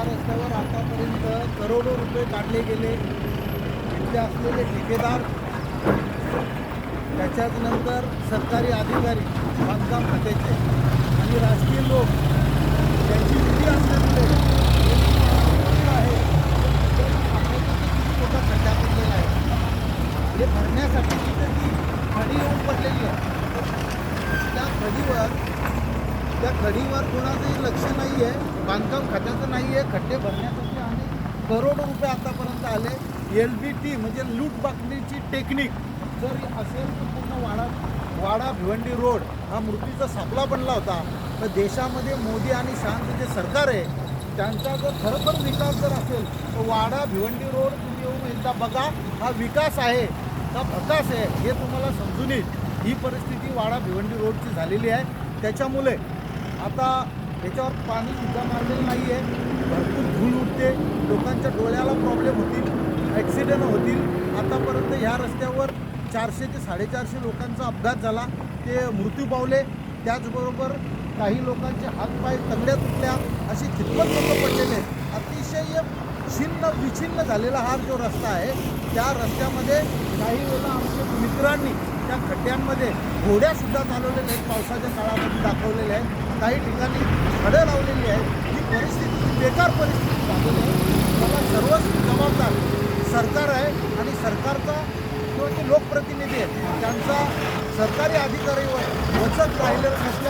या रस्त्यावर आतापर्यंत करोडो रुपये काढले गेले. तिथले असलेले ठेकेदार त्याच्याच नंतर सरकारी अधिकारी बांधकाम खात्याचे आणि राजकीय लोक त्यांची निधी असल्यामुळे आहे मोठा खड्डा पडलेला आहे हे भरण्यासाठी तिथे ती खडी येऊन पडलेली आहे त्या खडीवर त्या खडीवर कोणाचंही लक्ष नाही आहे बांधकाम खात्याचं नाही आहे खड्डे भरण्यासाठी आणि करोडो रुपये आतापर्यंत आले. एल बी टी म्हणजे लूट बाकणीची टेक्निक. जर असेल तर पूर्ण वाडा वाडा भिवंडी रोड हा मृत्यूचा सापळा बनला होता. तर देशामध्ये मोदी आणि शहाचं जे सरकार आहे त्यांचा जर खरोखर विकास जर असेल तर वाडा भिवंडी रोड तुम्ही येऊन एकदा बघा. हा विकास आहे हा प्रकाश आहे हे तुम्हाला समजून येईल. ही परिस्थिती वाडा भिवंडी रोडची झालेली आहे. त्याच्यामुळे आता याच्यावर पाणी सुद्धा मारलेलं नाही आहे भरपूर धूळ उठते लोकांच्या डोळ्याला प्रॉब्लेम होतील. ॲक्सिडेंट होतील. आतापर्यंत ह्या रस्त्यावर चारशे ते साडेचारशे लोकांचा अपघात झाला. ते मृत्यू पावले. त्याचबरोबर काही लोकांचे हातपाय तंगड्या तुटल्या अशी कितपत लोकं पडलेले आहेत. अतिशय छिन्न विछिन्न झालेला हा जो रस्ता आहे त्या रस्त्यामध्ये काही वेळेला आमच्या मित्रांनी त्या खड्ड्यांमध्ये घोड्यासुद्धा चालवलेल्या आहेत. पावसाच्या काळामध्ये दाखवलेल्या आहेत. काही ठिकाणी घडं लावलेली आहेत. ही परिस्थिती बेकार परिस्थिती झालेली आहे. त्याला सर्वच जबाबदार सरकार आहे आणि सरकारचा किंवा जे लोकप्रतिनिधी आहेत त्यांचा सरकारी अधिकारीवर वचक राहिलेलं नसल्या